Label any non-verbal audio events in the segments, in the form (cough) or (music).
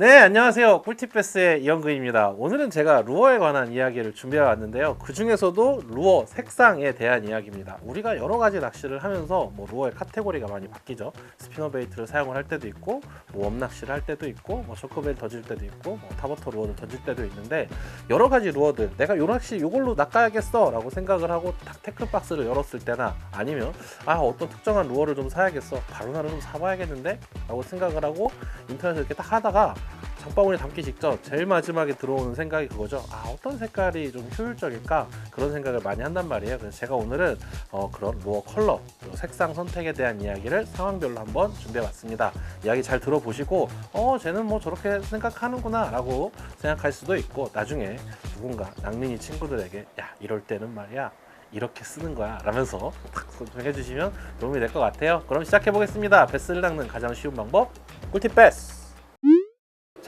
네, 안녕하세요. 꿀팁베스의 이영근입니다. 오늘은 제가 루어에 관한 이야기를 준비해 왔는데요. 그 중에서도 루어 색상에 대한 이야기입니다. 우리가 여러 가지 낚시를 하면서 뭐 루어의 카테고리가 많이 바뀌죠. 스피너 베이트를 사용을 할 때도 있고, 뭐 웜낚시를 할 때도 있고, 뭐 쇼크벨 던질 때도 있고, 뭐 타버터 루어를 던질 때도 있는데 여러 가지 루어들 내가 요 낚시 요걸로 낚아야겠어 라고 생각을 하고 딱 태클 박스를 열었을 때나 아니면 아 어떤 특정한 루어를 좀 사야겠어 바로나를 좀 사봐야겠는데 라고 생각을 하고 인터넷을 이렇게 딱 하다가 장바구니 담기 직전 제일 마지막에 들어오는 생각이 그거죠. 아 어떤 색깔이 좀 효율적일까 그런 생각을 많이 한단 말이에요. 그래서 제가 오늘은 어, 그런 루어 컬러, 색상 선택에 대한 이야기를 상황별로 한번 준비해 봤습니다. 이야기 잘 들어보시고 어 쟤는 뭐 저렇게 생각하는구나 라고 생각할 수도 있고 나중에 누군가 낭민이 친구들에게 야 이럴 때는 말이야 이렇게 쓰는 거야 라면서 탁 설명해 주시면 도움이 될 것 같아요. 그럼 시작해 보겠습니다. 베스를 낚는 가장 쉬운 방법 꿀팁 베스.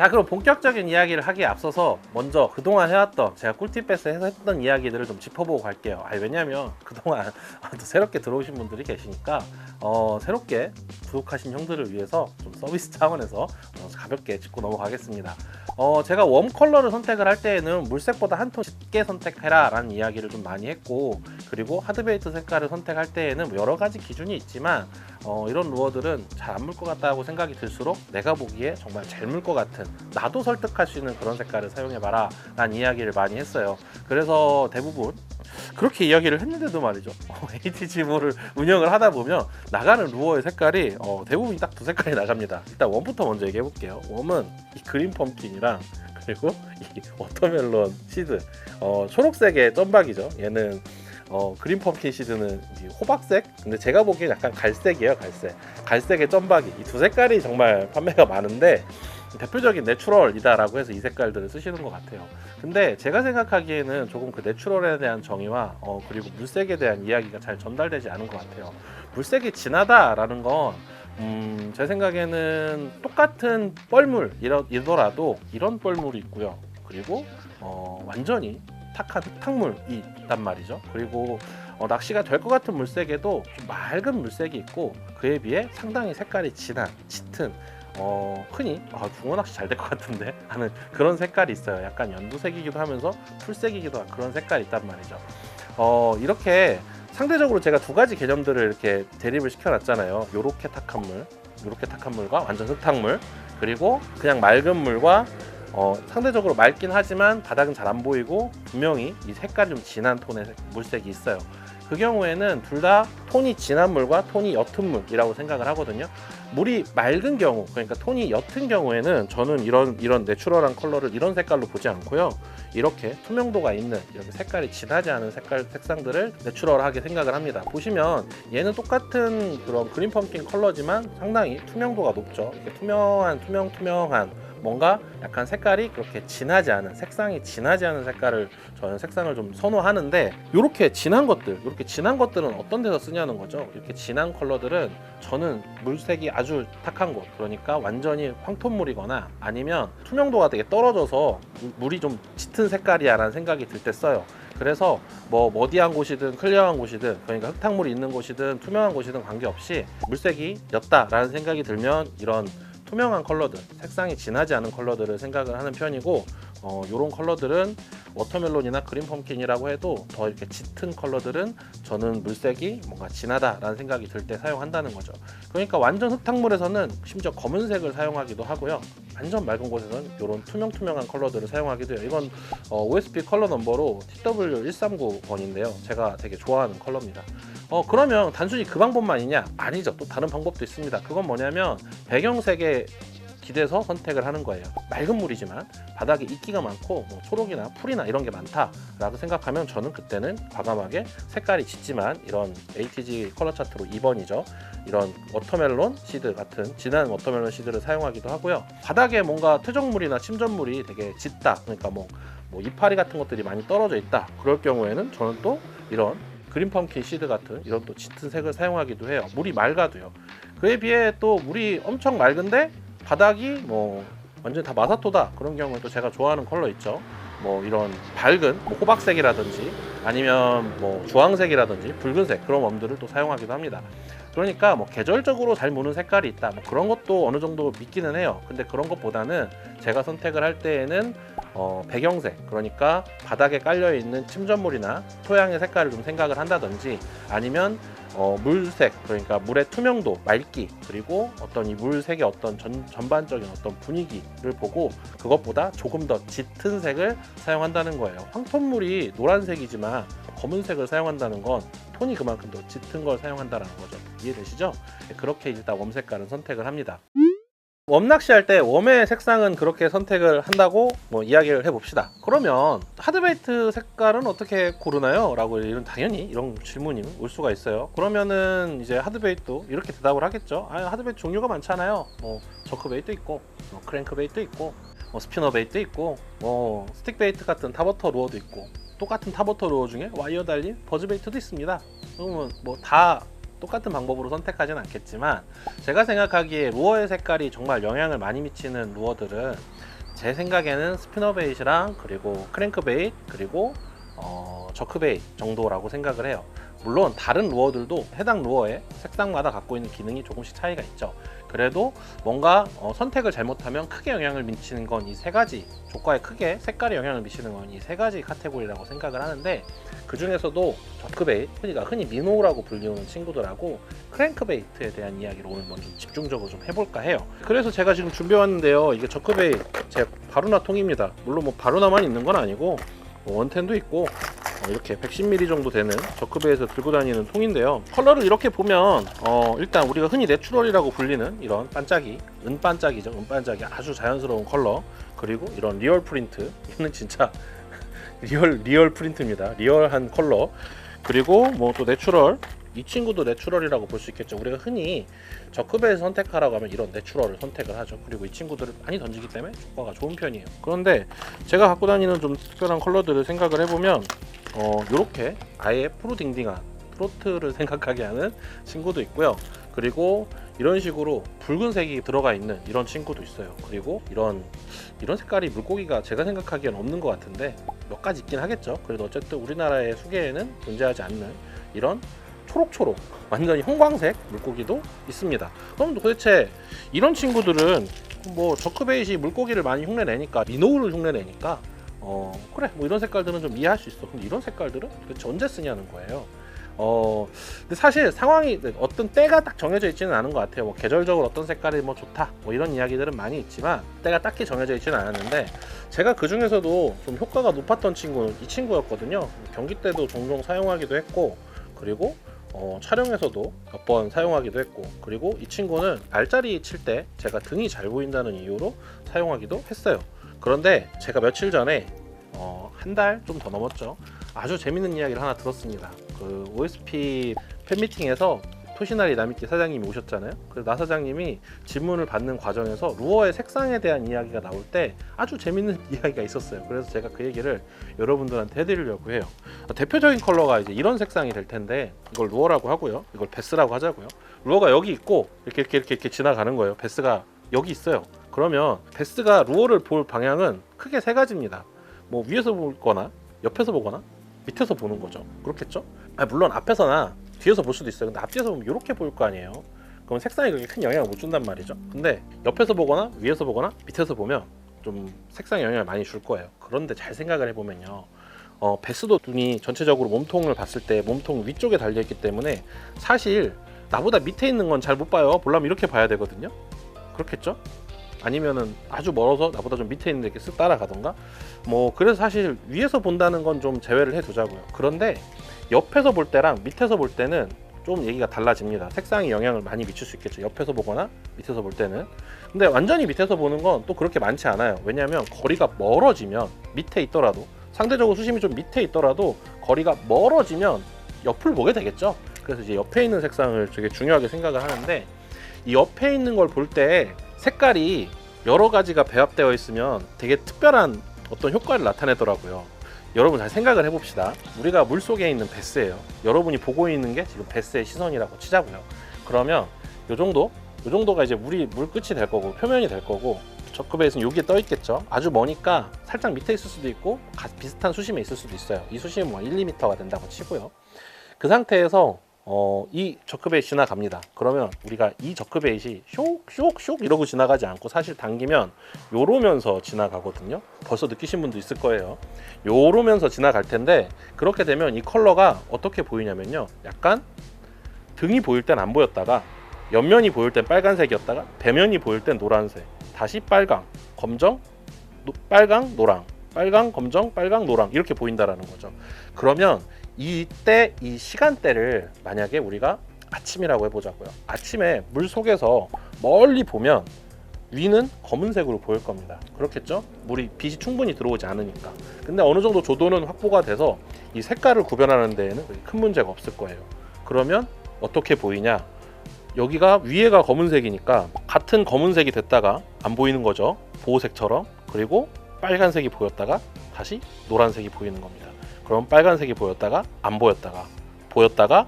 자 그럼 본격적인 이야기를 하기에 앞서서 먼저 그동안 해왔던 제가 꿀팁에서 했던 이야기들을 좀 짚어보고 갈게요. 아니, 왜냐면 그동안 (laughs) 또 새롭게 들어오신 분들이 계시니까 어, 새롭게 구독하신 형들을 위해서 좀 서비스 차원에서 어, 가볍게 짚고 넘어가겠습니다 어, 제가 웜 컬러를 선택을 할 때에는 물색보다 한 톤 짙게 선택해라 라는 이야기를 좀 많이 했고 그리고 하드베이트 색깔을 선택할 때에는 뭐 여러 가지 기준이 있지만 어, 이런 루어들은 잘 안 물 것 같다고 생각이 들수록 내가 보기에 정말 잘 물 것 같은 나도 설득할 수 있는 그런 색깔을 사용해봐라 라는 이야기를 많이 했어요. 그래서 대부분 그렇게 이야기를 했는데도 말이죠 (laughs) ATG모를 운영을 하다 보면 나가는 루어의 색깔이 어, 대부분 딱 두 색깔이 나갑니다 일단 웜부터 먼저 얘기해 볼게요 웜은 이 그린 펌킨이랑 그리고 이 워터멜론 시드 어, 초록색의 점박이죠 얘는 어, 그린 펌킨 시드는 호박색? 근데 제가 보기엔 약간 갈색이에요, 갈색. 갈색의 점박이. 이 두 색깔이 정말 판매가 많은데 대표적인 내추럴이다라고 해서 이 색깔들을 쓰시는 것 같아요. 근데 제가 생각하기에는 조금 그 내추럴에 대한 정의와 어, 그리고 물색에 대한 이야기가 잘 전달되지 않은 것 같아요. 물색이 진하다라는 건 음, 제 생각에는 똑같은 뻘물이더라도 이런 뻘물이 있고요. 그리고 어, 완전히 탁한 흙탕물이 있단 말이죠. 그리고 어, 낚시가 될 것 같은 물색에도 좀 맑은 물색이 있고 그에 비해 상당히 색깔이 진한 짙은 어, 흔히 아, 붕어 낚시 잘 될 것 같은데 하는 그런 색깔이 있어요. 약간 연두색이기도 하면서 풀색이기도 한 그런 색깔이 있단 말이죠. 어, 이렇게 상대적으로 제가 두 가지 개념들을 이렇게 대립을 시켜놨잖아요. 요렇게 탁한 물, 요렇게 탁한 물과 완전 흙탕물, 그리고 그냥 맑은 물과 어, 상대적으로 맑긴 하지만 바닥은 잘 안 보이고 분명히 이 색깔이 좀 진한 톤의 색- 물색이 있어요. 그 경우에는 둘 다 톤이 진한 물과 톤이 옅은 물이라고 생각을 하거든요. 물이 맑은 경우, 그러니까 톤이 옅은 경우에는 저는 이런 이런 내추럴한 컬러를 이런 색깔로 보지 않고요. 이렇게 투명도가 있는 이렇게 색깔이 진하지 않은 색깔 색상들을 내추럴하게 생각을 합니다. 보시면 얘는 똑같은 그런 그린 펌킨 컬러지만 상당히 투명도가 높죠. 이렇게 투명한 투명 투명한 뭔가 약간 색깔이 그렇게 진하지 않은 색상이 진하지 않은 색깔을 저는 색상을 좀 선호하는데 이렇게 진한 것들 이렇게 진한 것들은 어떤 데서 쓰냐는 거죠. 이렇게 진한 컬러들은 저는 물색이 아주 탁한 곳 그러니까 완전히 황톤물이거나 아니면 투명도가 되게 떨어져서 물- 물이 좀 짙은 색깔이야 라는 생각이 들 때 써요. 그래서 뭐 머디한 곳이든 클리어한 곳이든 그러니까 흙탕물이 있는 곳이든 투명한 곳이든 관계없이 물색이 옅다라는 생각이 들면 이런 투명한 컬러들, 색상이 진하지 않은 컬러들을 생각을 하는 편이고 어, 이런 컬러들은 워터멜론이나 그린 펌킨이라고 해도 더 이렇게 짙은 컬러들은 저는 물색이 뭔가 진하다라는 생각이 들 때 사용한다는 거죠. 그러니까 완전 흙탕물에서는 심지어 검은색을 사용하기도 하고요. 완전 맑은 곳에서는 이런 투명투명한 컬러들을 사용하기도 해요. 이건 어, OSP 컬러 넘버로 TW139번인데요. 제가 되게 좋아하는 컬러입니다. 어 그러면 단순히 그 방법만이냐? 아니죠. 또 다른 방법도 있습니다. 그건 뭐냐면 배경색에 기대서 선택을 하는 거예요. 맑은 물이지만 바닥에 이끼가 많고 뭐 초록이나 풀이나 이런 게 많다라고 생각하면 저는 그때는 과감하게 색깔이 짙지만 이런 ATG 컬러 차트로 2번이죠. 이런 워터멜론 시드 같은 진한 워터멜론 시드를 사용하기도 하고요. 바닥에 뭔가 퇴적물이나 침전물이 되게 짙다. 그러니까 뭐, 뭐 이파리 같은 것들이 많이 떨어져 있다. 그럴 경우에는 저는 또 이런 그린 펌킨 시드 같은 이런 또 짙은 색을 사용하기도 해요. 물이 맑아도요. 그에 비해 또 물이 엄청 맑은데 바닥이 뭐 완전 다 마사토다 그런 경우에 또 제가 좋아하는 컬러 있죠. 뭐 이런 밝은 뭐 호박색이라든지 아니면 뭐 주황색이라든지 붉은색 그런 웜들을 또 사용하기도 합니다. 그러니까 뭐 계절적으로 잘 무는 색깔이 있다. 뭐 그런 것도 어느 정도 믿기는 해요. 근데 그런 것보다는 제가 선택을 할 때에는 어, 배경색 그러니까 바닥에 깔려 있는 침전물이나 토양의 색깔을 좀 생각을 한다든지 아니면 어, 물색 그러니까 물의 투명도, 맑기 그리고 어떤 이 물색의 어떤 전, 전반적인 어떤 분위기를 보고 그것보다 조금 더 짙은 색을 사용한다는 거예요. 황토물이 노란색이지만 검은색을 사용한다는 건 톤이 그만큼 더 짙은 걸 사용한다는 거죠. 이해되시죠? 네, 그렇게 일단 웜 색깔은 선택을 합니다. 웜 낚시할 때 웜의 색상은 그렇게 선택을 한다고 뭐 이야기를 해봅시다. 그러면 하드베이트 색깔은 어떻게 고르나요? 라고 이런 당연히 이런 질문이 올 수가 있어요. 그러면은 이제 하드베이트도 이렇게 대답을 하겠죠. 아, 하드베이트 종류가 많잖아요. 뭐 저크베이트 있고, 뭐 크랭크베이트 있고, 뭐 스피너베이트 있고, 뭐 스틱베이트 같은 타버터 루어도 있고, 똑같은 타버터 루어 중에 와이어 달린 버즈베이트도 있습니다. 그러면 뭐 다 똑같은 방법으로 선택하진 않겠지만 제가 생각하기에 루어의 색깔이 정말 영향을 많이 미치는 루어들은 제 생각에는 스피너베이트랑 그리고 크랭크베이트 그리고 어, 저크베이트 정도라고 생각을 해요. 물론 다른 루어들도 해당 루어의 색상마다 갖고 있는 기능이 조금씩 차이가 있죠. 그래도 뭔가 어, 선택을 잘못하면 크게 영향을 미치는 건 이 세 가지 조과에 크게 색깔에 영향을 미치는 건 이 세 가지 카테고리라고 생각을 하는데 그 중에서도 저크베이트 흔히가 흔히 미노라고 불리우는 친구들하고 크랭크베이트에 대한 이야기를 오늘 먼저 집중적으로 좀 해볼까 해요. 그래서 제가 지금 준비해왔는데요. 이게 저크베이트 제 바루나 통입니다. 물론 뭐 바루나만 있는 건 아니고 뭐 원텐도 있고 어, 이렇게 110ml 정도 되는 저크베에서 들고 다니는 통인데요. 컬러를 이렇게 보면 어, 일단 우리가 흔히 내추럴이라고 불리는 이런 반짝이, 은반짝이죠. 은반짝이 아주 자연스러운 컬러 그리고 이런 리얼 프린트 이는 진짜 (laughs) 리얼 리얼 프린트입니다. 리얼한 컬러 그리고 뭐 또 내추럴 이 친구도 내추럴이라고 볼 수 있겠죠. 우리가 흔히 저크베에서 선택하라고 하면 이런 내추럴을 선택을 하죠. 그리고 이 친구들을 많이 던지기 때문에 효과가 좋은 편이에요. 그런데 제가 갖고 다니는 좀 특별한 컬러들을 생각을 해보면 어, 요렇게 아예 프로딩딩한 트로트를 (laughs) 생각하게 하는 친구도 있고요. 그리고 이런 식으로 붉은색이 들어가 있는 이런 친구도 있어요. 그리고 이런 이런 색깔이 물고기가 제가 생각하기엔 없는 것 같은데 몇 가지 있긴 하겠죠. 그래도 어쨌든 우리나라의 수계에는 존재하지 않는 이런 초록초록 완전히 형광색 물고기도 있습니다. 그럼 도대체 이런 친구들은 뭐 저크베이시 물고기를 많이 흉내내니까 미노우를 흉내내니까 어 그래 뭐 이런 색깔들은 좀 이해할 수 있어. 근데 이런 색깔들은 도대체 언제 쓰냐는 거예요. 어 근데 사실 상황이 어떤 때가 딱 정해져 있지는 않은 것 같아요. 뭐 계절적으로 어떤 색깔이 뭐 좋다 뭐 이런 이야기들은 많이 있지만 때가 딱히 정해져 있지는 않았는데 제가 그 중에서도 좀 효과가 높았던 친구는 이 친구였거든요. 경기 때도 종종 사용하기도 했고 그리고 어, 촬영에서도 몇 번 사용하기도 했고 그리고 이 친구는 알짜리 칠 때 제가 등이 잘 보인다는 이유로 사용하기도 했어요. 그런데 제가 며칠 전에 어, 한 달 좀 더 넘었죠. 아주 재밌는 이야기를 하나 들었습니다. 그 OSP 팬미팅에서 토시나리 나미키 사장님이 오셨잖아요. 그래서 나 사장님이 질문을 받는 과정에서 루어의 색상에 대한 이야기가 나올 때 아주 재밌는 (laughs) 이야기가 있었어요. 그래서 제가 그 얘기를 여러분들한테 해드리려고 해요. 대표적인 컬러가 이제 이런 색상이 될 텐데 이걸 루어라고 하고요. 이걸 베스라고 하자고요. 루어가 여기 있고 이렇게 이렇게 이렇게, 이렇게 지나가는 거예요. 베스가 여기 있어요. 그러면 베스가 루어를 볼 방향은 크게 세 가지입니다. 뭐 위에서 보거나 옆에서 보거나 밑에서 보는 거죠. 그렇겠죠? 아, 물론 앞에서나 뒤에서 볼 수도 있어요. 근데 앞뒤에서 보면 이렇게 보일 거 아니에요. 그럼 색상이 그렇게 큰 영향을 못 준단 말이죠. 근데 옆에서 보거나 위에서 보거나 밑에서 보면 좀 색상에 영향을 많이 줄 거예요. 그런데 잘 생각을 해보면요. 어, 베스도 눈이 전체적으로 몸통을 봤을 때 몸통 위쪽에 달려있기 때문에 사실 나보다 밑에 있는 건 잘 못 봐요. 보려면 이렇게 봐야 되거든요. 그렇겠죠? 아니면은 아주 멀어서 나보다 좀 밑에 있는 데 이렇게 쓱 따라가던가 뭐 그래서 사실 위에서 본다는 건 좀 제외를 해두자고요. 그런데 옆에서 볼 때랑 밑에서 볼 때는 좀 얘기가 달라집니다. 색상이 영향을 많이 미칠 수 있겠죠. 옆에서 보거나 밑에서 볼 때는. 근데 완전히 밑에서 보는 건 또 그렇게 많지 않아요. 왜냐하면 거리가 멀어지면 밑에 있더라도 상대적으로 수심이 좀 밑에 있더라도 거리가 멀어지면 옆을 보게 되겠죠. 그래서 이제 옆에 있는 색상을 되게 중요하게 생각을 하는데 이 옆에 있는 걸 볼 때 색깔이 여러 가지가 배합되어 있으면 되게 특별한 어떤 효과를 나타내더라고요. 여러분 잘 생각을 해봅시다. 우리가 물 속에 있는 베스예요. 여러분이 보고 있는 게 지금 베스의 시선이라고 치자고요. 그러면 요 정도, 요 정도가 이제 물이 물 끝이 될 거고 표면이 될 거고 저크베이스는 여기에 떠 있겠죠. 아주 머니까 살짝 밑에 있을 수도 있고 가- 비슷한 수심에 있을 수도 있어요. 이 수심은 뭐 1, 2m가 된다고 치고요. 그 상태에서 어, 이 저크 베이스 지나갑니다. 그러면 우리가 이 저크 베이스 쇽쇽쇽 이러고 지나가지 않고 사실 당기면 요러면서 지나가거든요. 벌써 느끼신 분도 있을 거예요. 요러면서 지나갈 텐데 그렇게 되면 이 컬러가 어떻게 보이냐면요. 약간 등이 보일 땐 안 보였다가 옆면이 보일 땐 빨간색이었다가 배면이 보일 땐 노란색 다시 빨강 검정 노- 빨강 노랑 빨강 검정 빨강 노랑 이렇게 보인다라는 거죠. 그러면 이때 이 시간대를 만약에 우리가 아침이라고 해보자고요. 아침에 물 속에서 멀리 보면 위는 검은색으로 보일 겁니다. 그렇겠죠? 물이 빛이 충분히 들어오지 않으니까. 근데 어느 정도 조도는 확보가 돼서 이 색깔을 구별하는 데에는 큰 문제가 없을 거예요. 그러면 어떻게 보이냐? 여기가 위에가 검은색이니까 같은 검은색이 됐다가 안 보이는 거죠. 보호색처럼. 그리고 빨간색이 보였다가 다시 노란색이 보이는 겁니다 그럼 빨간색이 보였다가 안 보였다가 보였다가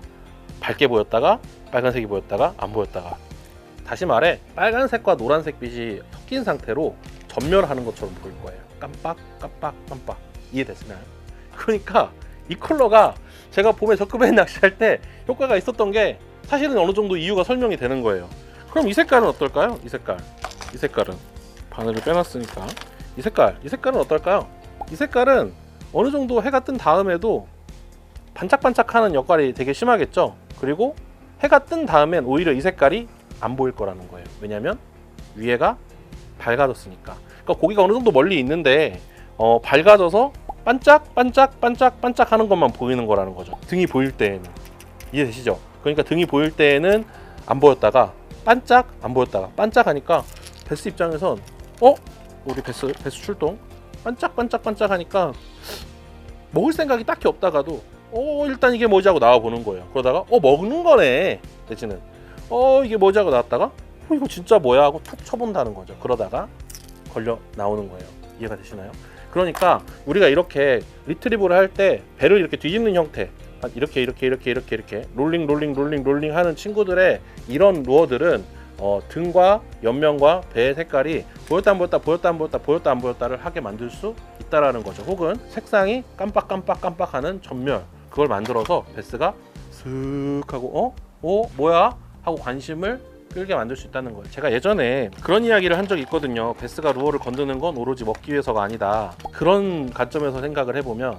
밝게 보였다가 빨간색이 보였다가 안 보였다가 다시 말해 빨간색과 노란색 빛이 섞인 상태로 전멸하는 것처럼 보일 거예요 깜빡 깜빡 깜빡 이해됐나요? 그러니까 이 컬러가 제가 봄에 적금에 (laughs) 낚시할 때 효과가 있었던 게 사실은 어느 정도 이유가 설명이 되는 거예요. 그럼 이 색깔은 어떨까요? 이 색깔. 이 색깔은 바늘을 빼놨으니까 이 색깔. 이 색깔은 어떨까요? 이 색깔은 어느 정도 해가 뜬 다음에도 반짝반짝하는 역할이 되게 심하겠죠. 그리고 해가 뜬 다음엔 오히려 이 색깔이 안 보일 거라는 거예요. 왜냐면 위에가 밝아졌으니까. 그러니까 고기가 어느 정도 멀리 있는데 어, 밝아져서 반짝 반짝 반짝 반짝 하는 것만 보이는 거라는 거죠. 등이 보일 때에는 이해되시죠? 그러니까 등이 보일 때에는 안 보였다가 반짝 안 보였다가 반짝하니까 베스 입장에선 어 우리 베스 베스 출동 반짝 반짝 반짝 하니까 먹을 생각이 딱히 없다가도 어 일단 이게 뭐지 하고 나와 보는 거예요. 그러다가 어 먹는 거네 대신은 어 이게 뭐지 하고 나왔다가 어 이거 진짜 뭐야 하고 툭 쳐본다는 거죠. 그러다가 걸려 나오는 거예요. 이해가 되시나요? 그러니까 우리가 이렇게 리트리브를 할 때 배를 이렇게 뒤집는 형태 아, 이렇게 이렇게 이렇게 이렇게 이렇게 롤링 롤링 롤링 롤링 하는 친구들의 이런 루어들은 어, 등과 옆면과 배의 색깔이 보였다 안 보였다 보였다 안 보였다 보였다 안 보였다를 하게 만들 수 있다라는 거죠. 혹은 색상이 깜빡깜빡 깜빡하는 전멸 그걸 만들어서 베스가 슥 하고 어? 어? 뭐야? 하고 관심을 끌게 만들 수 있다는 거예요. 제가 예전에 그런 이야기를 한 적이 있거든요. 베스가 루어를 건드는 건 오로지 먹기 위해서가 아니다. 그런 관점에서 생각을 해보면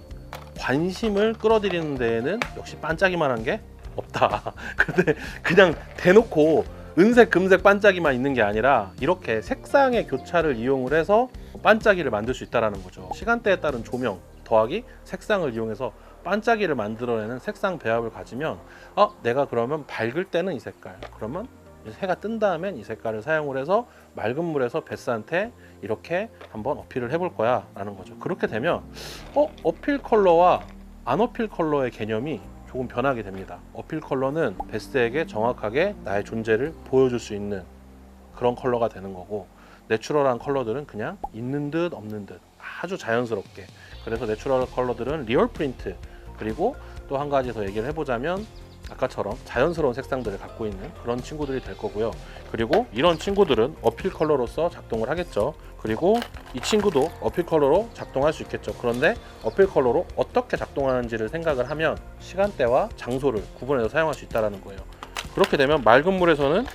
관심을 끌어들이는 데에는 역시 반짝이만한 게 없다. (laughs) 근데 그냥 대놓고 은색, 금색 반짝이만 있는 게 아니라 이렇게 색상의 교차를 이용을 해서 반짝이를 만들 수 있다라는 거죠. 시간대에 따른 조명 더하기 색상을 이용해서 반짝이를 만들어내는 색상 배합을 가지면 어 내가 그러면 밝을 때는 이 색깔 그러면 해가 뜬 다음엔 이 색깔을 사용을 해서 맑은 물에서 베스한테 이렇게 한번 어필을 해볼 거야 라는 거죠 그렇게 되면 어 어필 컬러와 안 어필 컬러의 개념이 조금 변하게 됩니다. 어필 컬러는 베스에게 정확하게 나의 존재를 보여줄 수 있는 그런 컬러가 되는 거고 내추럴한 컬러들은 그냥 있는 듯 없는 듯 아주 자연스럽게. 그래서 내추럴 컬러들은 리얼 프린트 그리고 또 한 가지 더 얘기를 해보자면 아까처럼 자연스러운 색상들을 갖고 있는 그런 친구들이 될 거고요. 그리고 이런 친구들은 어필 컬러로서 작동을 하겠죠. 그리고 이 친구도 어필 컬러로 작동할 수 있겠죠. 그런데 어필 컬러로 어떻게 작동하는지를 생각을 하면 시간대와 장소를 구분해서 사용할 수 있다는 거예요. 그렇게 되면 맑은 물에서는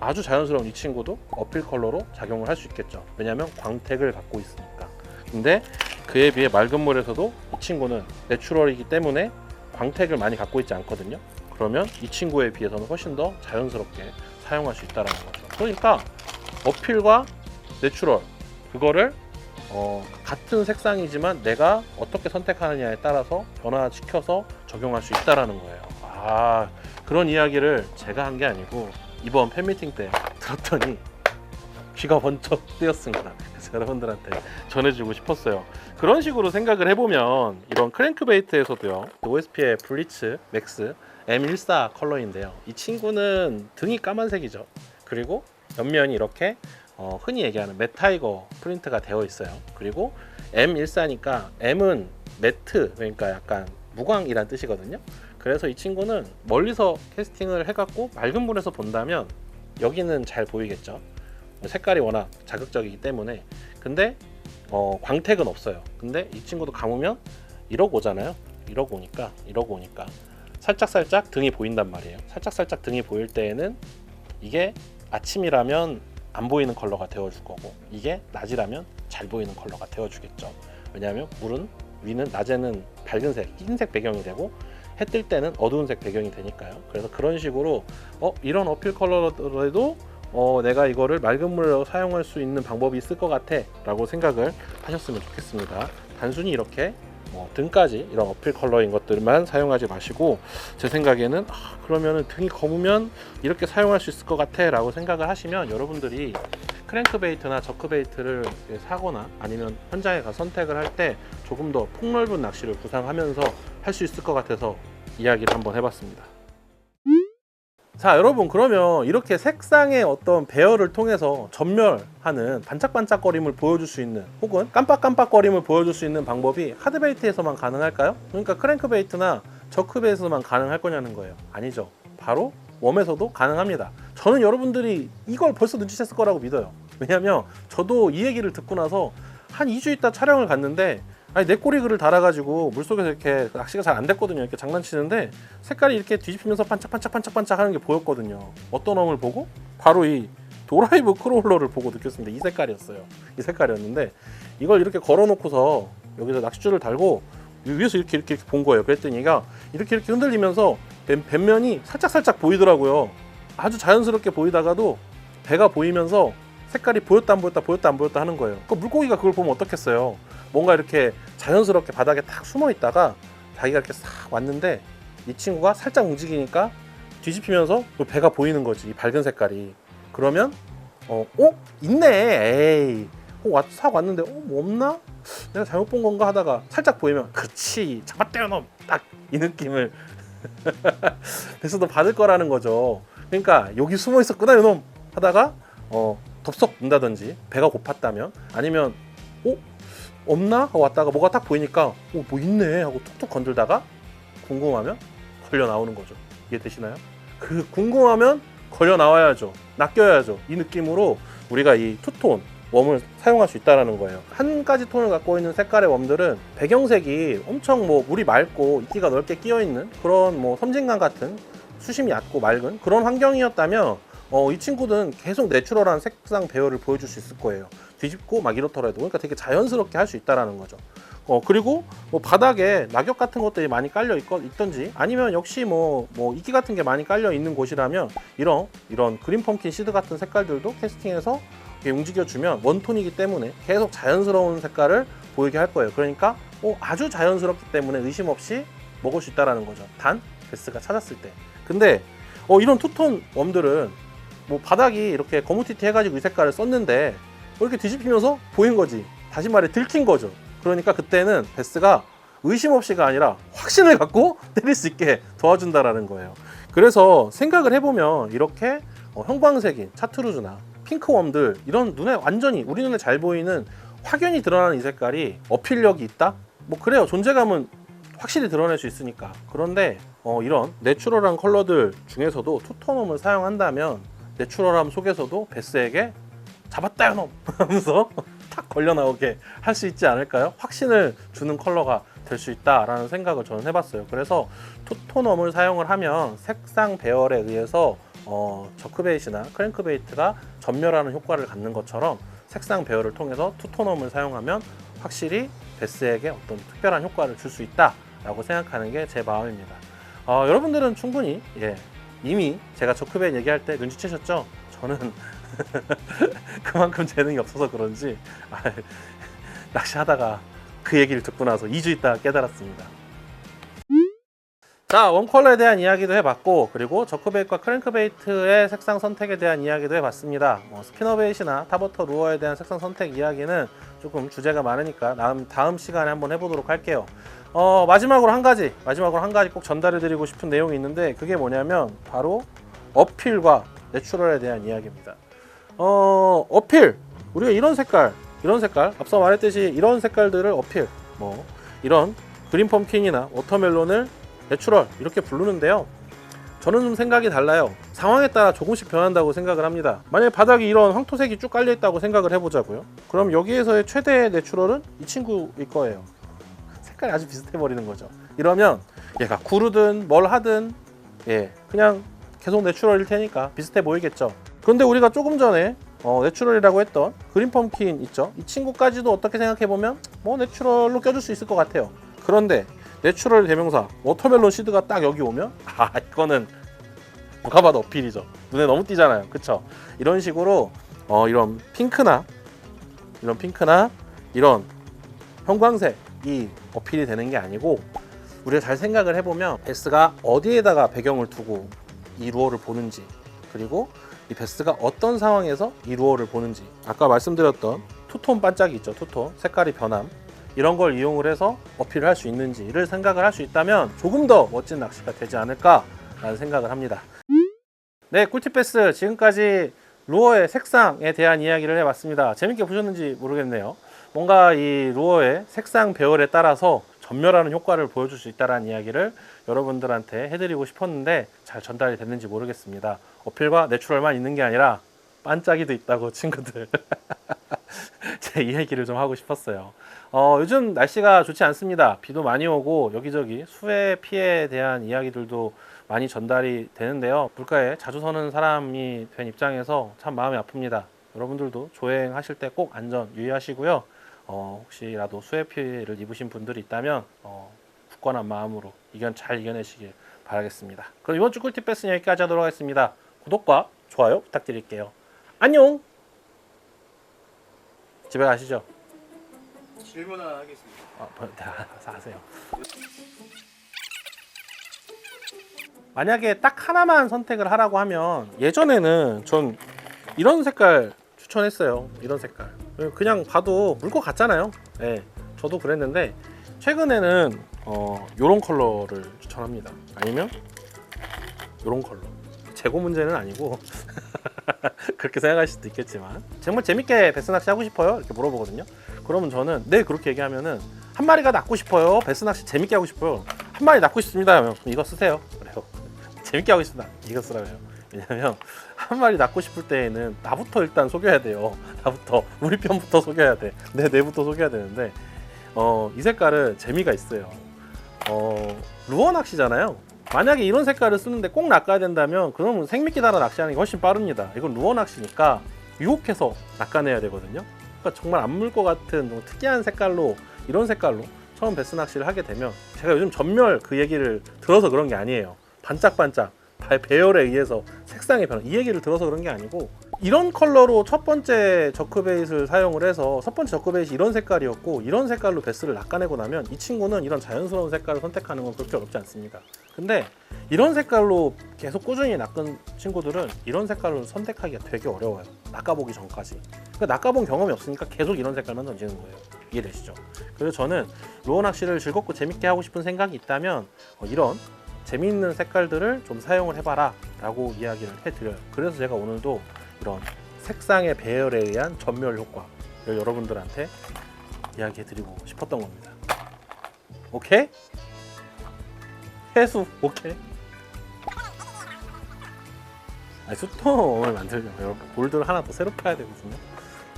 아주 자연스러운 이 친구도 어필 컬러로 작용을 할 수 있겠죠. 왜냐하면 광택을 갖고 있으니까. 근데 그에 비해 맑은 물에서도 이 친구는 내추럴이기 때문에 광택을 많이 갖고 있지 않거든요. 그러면 이 친구에 비해서는 훨씬 더 자연스럽게 사용할 수 있다는 거죠. 그러니까 어필과 내추럴 그거를 어, 같은 색상이지만 내가 어떻게 선택하느냐에 따라서 변화시켜서 적용할 수 있다라는 거예요. 아 그런 이야기를 제가 한 게 아니고 이번 팬미팅 때 들었더니 귀가 번쩍 뜨였습니다. 그래서 여러분들한테 전해주고 싶었어요. 그런 식으로 생각을 해보면 이런 크랭크베이트에서도요 OSP의 블리츠 맥스 M14 컬러인데요. 이 친구는 등이 까만색이죠. 그리고 옆면이 이렇게 어, 흔히 얘기하는 메타이거 프린트가 되어 있어요. 그리고 M14니까 M은 매트 그러니까 약간 무광이란 뜻이거든요. 그래서 이 친구는 멀리서 캐스팅을 해갖고 맑은 물에서 본다면 여기는 잘 보이겠죠. 색깔이 워낙 자극적이기 때문에. 근데 어, 광택은 없어요. 근데 이 친구도 감으면 이러고 오잖아요. 이러고 오니까 이러고 오니까 살짝 살짝 등이 보인단 말이에요. 살짝 살짝 등이 보일 때에는 이게 아침이라면 안 보이는 컬러가 되어줄 거고 이게 낮이라면 잘 보이는 컬러가 되어주겠죠. 왜냐하면 물은 위는 낮에는 밝은색 흰색 배경이 되고 해 뜰 때는 어두운색 배경이 되니까요. 그래서 그런 식으로 어 이런 어필 컬러라도 어 내가 이거를 맑은 물로 사용할 수 있는 방법이 있을 것 같아 라고 생각을 하셨으면 좋겠습니다. 단순히 이렇게 뭐 등까지 이런 어필 컬러인 것들만 사용하지 마시고 제 생각에는 아, 그러면은 등이 검으면 이렇게 사용할 수 있을 것 같아 라고 생각을 하시면 여러분들이 크랭크베이트나 저크베이트를 사거나 아니면 현장에 가 선택을 할 때 조금 더 폭넓은 낚시를 구상하면서 할 수 있을 것 같아서 이야기를 한번 해봤습니다. 자 여러분 그러면 이렇게 색상의 어떤 배열을 통해서 전멸하는 반짝반짝거림을 보여줄 수 있는 혹은 깜빡깜빡거림을 보여줄 수 있는 방법이 하드베이트에서만 가능할까요? 그러니까 크랭크베이트나 저크베이트에서만 가능할 거냐는 거예요. 아니죠. 바로 웜에서도 가능합니다. 저는 여러분들이 이걸 벌써 눈치챘을 거라고 믿어요. 왜냐면 저도 이 얘기를 듣고 나서 한 2주 있다 촬영을 갔는데 아니 내 꼬리 글을 달아가지고 물속에서 이렇게 낚시가 잘 안 됐거든요. 이렇게 장난치는데 색깔이 이렇게 뒤집히면서 반짝반짝반짝반짝 하는 게 보였거든요. 어떤 웜을 보고? 바로 이 도라이브 크롤러를 보고 느꼈습니다. 이 색깔이었어요. 이 색깔이었는데 이걸 이렇게 걸어놓고서 여기서 낚싯줄을 달고 위에서 이렇게 이렇게, 이렇게 본 거예요. 그랬더니 얘가 이렇게 이렇게 흔들리면서 뱀, 뱀면이 살짝살짝 보이더라고요. 아주 자연스럽게 보이다가도 배가 보이면서 색깔이 보였다 안 보였다 보였다 안 보였다 하는 거예요. 그 물고기가 그걸 보면 어떻겠어요 뭔가 이렇게 자연스럽게 바닥에 탁 숨어 있다가 자기가 이렇게 싹 왔는데 이 친구가 살짝 움직이니까 뒤집히면서 그 배가 보이는 거지 이 밝은 색깔이. 그러면 어, 어? 있네! 에이. 어, 왔, 싹 왔는데 어, 뭐 없나? 내가 잘못 본 건가? 하다가 살짝 보이면 그치! 잡았대요 놈딱! 이 느낌을. (laughs) 배수도 받을 거라는 거죠. 그러니까 여기 숨어 있었구나 이놈! 하다가 어 덥석 문다든지 배가 고팠다면 아니면 어 없나? 하고 왔다가 뭐가 딱 보이니까 어 뭐 있네? 하고 툭툭 건들다가 궁금하면 걸려 나오는 거죠. 이해되시나요? 그 궁금하면 걸려 나와야죠. 낚여야죠. 이 느낌으로 우리가 이 투톤 웜을 사용할 수 있다라는 거예요. 한 가지 톤을 갖고 있는 색깔의 웜들은 배경색이 엄청 뭐 물이 맑고 이끼가 넓게 끼어 있는 그런 뭐 섬진강 같은 수심이 얕고 맑은 그런 환경이었다면 어, 이 친구는 계속 내추럴한 색상 배열을 보여줄 수 있을 거예요. 뒤집고 막 이렇더라도 그러니까 되게 자연스럽게 할 수 있다라는 거죠. 어, 그리고 뭐 바닥에 낙엽 같은 것들이 많이 깔려 있, 있던지 아니면 역시 뭐, 뭐 이끼 같은 게 많이 깔려 있는 곳이라면 이런 이런 그린 펌킨 시드 같은 색깔들도 캐스팅해서 이렇게 움직여 주면 원톤이기 때문에 계속 자연스러운 색깔을 보이게 할 거예요. 그러니까 어, 아주 자연스럽기 때문에 의심 없이 먹을 수 있다라는 거죠. 단 베스가 찾았을 때. 근데 어, 이런 투톤 웜들은 뭐 바닥이 이렇게 거무튀튀 해가지고 이 색깔을 썼는데 이렇게 뒤집히면서 보인 거지. 다시 말해 들킨 거죠. 그러니까 그때는 베스가 의심 없이가 아니라 확신을 갖고 (laughs) 때릴 수 있게 도와준다라는 거예요. 그래서 생각을 해보면 이렇게 어, 형광색인 차트루즈나 핑크웜들 이런 눈에 완전히 우리 눈에 잘 보이는 확연히 드러나는 이 색깔이 어필력이 있다? 뭐 그래요. 존재감은 확실히 드러낼 수 있으니까. 그런데 어, 이런 내추럴한 컬러들 중에서도 투톤홈을 사용한다면 내추럴함 속에서도 베스에게 잡았다 놈 (laughs) 하면서 탁 걸려 나오게 할 수 있지 않을까요? 확신을 주는 컬러가 될 수 있다라는 생각을 저는 해봤어요. 그래서 투톤웜을 사용을 하면 색상 배열에 의해서 어, 저크베이트나 크랭크베이트가 전멸하는 효과를 갖는 것처럼 색상 배열을 통해서 투톤웜을 사용하면 확실히 베스에게 어떤 특별한 효과를 줄 수 있다라고 생각하는 게 제 마음입니다. 어, 여러분들은 충분히 예, 이미 제가 저크벤 얘기할 때 눈치채셨죠? 저는 (laughs) 그만큼 재능이 없어서 그런지 아, 낚시하다가 그 얘기를 듣고 나서 2주 있다가 깨달았습니다. 자, 웜컬러에 대한 이야기도 해봤고 그리고 저크베이트와 크랭크베이트의 색상 선택에 대한 이야기도 해봤습니다. 뭐 스피너베이트나 타버터 루어에 대한 색상 선택 이야기는 조금 주제가 많으니까 다음, 다음 시간에 한번 해보도록 할게요. 어, 마지막으로 한 가지, 마지막으로 한 가지 꼭 전달해드리고 싶은 내용이 있는데 그게 뭐냐면 바로 어필과 내추럴에 대한 이야기입니다. 어, 어필. 우리가 이런 색깔, 이런 색깔, 앞서 말했듯이 이런 색깔들을 어필, 뭐 이런 그린 펌킨이나 워터멜론을 내추럴 이렇게 부르는데요. 저는 좀 생각이 달라요. 상황에 따라 조금씩 변한다고 생각을 합니다. 만약에 바닥에 이런 황토색이 쭉 깔려 있다고 생각을 해보자고요. 그럼 여기에서의 최대 내추럴은 이 친구일 거예요. 색깔이 아주 비슷해 버리는 거죠. 이러면 얘가 구르든 뭘 하든 예 그냥 계속 내추럴일 테니까 비슷해 보이겠죠. 그런데 우리가 조금 전에 어, 내추럴이라고 했던 그린 펌킨 있죠. 이 친구까지도 어떻게 생각해 보면 뭐 내추럴로 껴줄 수 있을 것 같아요. 그런데 내추럴 대명사 워터멜론 시드가 딱 여기 오면 아 이거는 누가 봐도 어필이죠. 눈에 너무 띄잖아요. 그쵸? 이런 식으로 어, 이런 핑크나 이런 핑크나 이런 형광색 이 어필이 되는 게 아니고 우리가 잘 생각을 해보면 베스가 어디에다가 배경을 두고 이 루어를 보는지 그리고 이 베스가 어떤 상황에서 이 루어를 보는지. 아까 말씀드렸던 투톤 반짝이 있죠 투톤. 색깔이 변함. 이런 걸 이용을 해서 어필을 할 수 있는지를 생각을 할 수 있다면 조금 더 멋진 낚시가 되지 않을까라는 생각을 합니다. 네 꿀팁 베스. 지금까지 루어의 색상에 대한 이야기를 해봤습니다. 재밌게 보셨는지 모르겠네요 뭔가 이 루어의 색상 배열에 따라서 전멸하는 효과를 보여줄 수 있다는 이야기를 여러분들한테 해드리고 싶었는데 잘 전달이 됐는지 모르겠습니다. 어필과 내추럴만 있는 게 아니라 반짝이도 있다고 (laughs) 친구들. (laughs) 제 이야기를 좀 하고 싶었어요. 어, 요즘 날씨가 좋지 않습니다. 비도 많이 오고 여기저기 수해 피해에 대한 이야기들도 많이 전달이 되는데요. 물가에 자주 서는 사람이 된 입장에서 참 마음이 아픕니다. 여러분들도 조행하실 때 꼭 안전 유의하시고요. 어, 혹시라도 수해 피해를 입으신 분들이 있다면 어, 굳건한 마음으로 이견 잘 이겨내시길 바라겠습니다. 그럼 이번 주 꿀팁 패스는 여기까지 하도록 하겠습니다. 구독과 좋아요 부탁드릴게요. 안녕. 집에 가시죠. 질문 하나 하겠습니다. 아, 뭐, 네, 알아서 하세요. 만약에 딱 하나만 선택을 하라고 하면 예전에는 전 이런 색깔 추천했어요. 이런 색깔. 그냥 봐도 물것 같잖아요. 예. 저도 그랬는데 최근에는 어, 요런 컬러를 추천합니다. 아니면 요런 컬러. 재고 문제는 아니고 (laughs) 그렇게 생각하실 수도 있겠지만. 정말 재밌게 베스 낚시 하고 싶어요. 이렇게 물어보거든요. 그러면 저는 네 그렇게 얘기하면은 한 마리가 낚고 싶어요. 베스 낚시 재밌게 하고 싶어요. 한 마리 낚고 싶습니다. 그럼 이거 쓰세요. 그래요. (laughs) 재밌게 하고 싶다. 이거 쓰라고요 왜냐면 한 마리 낳고 싶을 때에는 나부터 일단 속여야 돼요 (laughs) 나부터 우리 편부터 속여야 돼 내 내부터 속여야 되는데 어, 이 색깔은 재미가 있어요 어, 루어 낚시잖아요 만약에 이런 색깔을 쓰는데 꼭 낚아야 된다면 그러면 생미끼 달아 낚시하는 게 훨씬 빠릅니다. 이건 루어 낚시니까 유혹해서 낚아내야 되거든요. 그러니까 정말 안 물 것 같은 뭐 특이한 색깔로 이런 색깔로 처음 베스 낚시를 하게 되면 제가 요즘 전멸 그 얘기를 들어서 그런 게 아니에요. 반짝반짝 발 배열에 의해서 색상의 변화 이 얘기를 들어서 그런 게 아니고 이런 컬러로 첫 번째 저크베이스를 사용을 해서 첫 번째 저크베이스 이런 색깔이었고 이런 색깔로 베스를 낚아내고 나면 이 친구는 이런 자연스러운 색깔을 선택하는 건 그렇게 어렵지 않습니다. 근데 이런 색깔로 계속 꾸준히 낚은 친구들은 이런 색깔로 선택하기가 되게 어려워요. 낚아보기 전까지. 그러니까 낚아본 경험이 없으니까 계속 이런 색깔만 던지는 거예요. 이해되시죠? 그래서 저는 루어 낚시를 즐겁고 재밌게 하고 싶은 생각이 있다면 어, 이런 재미있는 색깔들을 좀 사용을 해봐라 라고 이야기를 해드려요. 그래서 제가 오늘도 이런 색상의 배열에 의한 전멸 효과를 여러분들한테 이야기해드리고 싶었던 겁니다. 오케이? 해수 오케이? 아니, 수통을 만들려면 여러분 볼드를 하나 더 새로 파야 되거든요.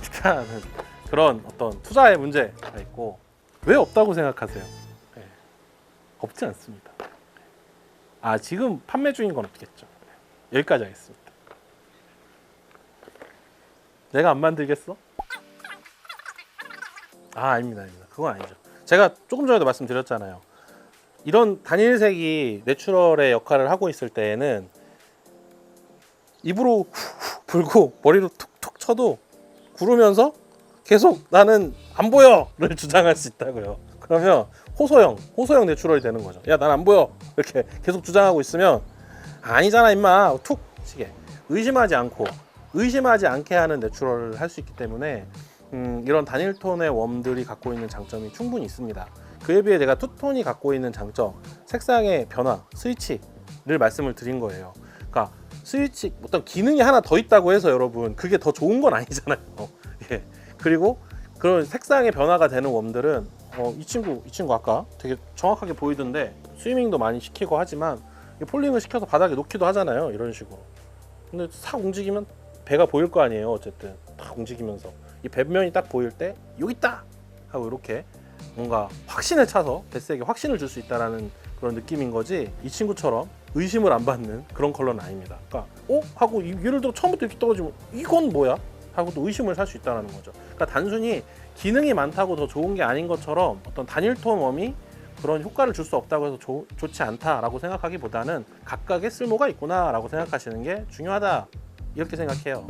일단은 그런 어떤 투자의 문제가 있고 왜 없다고 생각하세요? 네. 없지 않습니다. 아 지금 판매 중인 건 없겠죠. 네. 여기까지 하겠습니다. 내가 안 만들겠어? 아 아닙니다, 아닙니다. 그건 아니죠. 제가 조금 전에도 말씀드렸잖아요. 이런 단일색이 내추럴의 역할을 하고 있을 때에는 입으로 후 불고 머리로 툭툭 쳐도 구르면서 계속 나는 안 보여를 (laughs) 주장할 수 있다고요. 그러면 호소형, 호소형 내추럴이 되는 거죠. 야, 난 안 보여. 이렇게 계속 주장하고 있으면 아니잖아, 임마. 툭 치게. 의심하지 않고 의심하지 않게 하는 내추럴을 할 수 있기 때문에 음, 이런 단일 톤의 웜들이 갖고 있는 장점이 충분히 있습니다. 그에 비해 내가 투톤이 갖고 있는 장점, 색상의 변화, 스위치를 말씀을 드린 거예요. 그러니까 스위치 어떤 기능이 하나 더 있다고 해서 여러분 그게 더 좋은 건 아니잖아요. (laughs) 예. 그리고 그런 색상의 변화가 되는 웜들은 어, 이 친구 이 친구 아까 되게 정확하게 보이던데 스위밍도 많이 시키고 하지만 이 폴링을 시켜서 바닥에 놓기도 하잖아요. 이런 식으로. 근데 싹 움직이면 배가 보일 거 아니에요. 어쨌든 딱 움직이면서 이 배면이 딱 보일 때 여기 있다 하고 이렇게 뭔가 확신을 차서 뱃색에 확신을 줄 수 있다라는 그런 느낌인 거지 이 친구처럼 의심을 안 받는 그런 컬러는 아닙니다. 그러니까 어 하고 이- 예를 들어 처음부터 이렇게 떨어지면 이건 뭐야? 하고 또 의심을 살 수 있다는 거죠. 그러니까 단순히 기능이 많다고 더 좋은 게 아닌 것처럼 어떤 단일 톤 웜이 그런 효과를 줄 수 없다고 해서 좋- 좋지 않다라고 생각하기보다는 각각의 쓸모가 있구나라고 생각하시는 게 중요하다 이렇게 생각해요.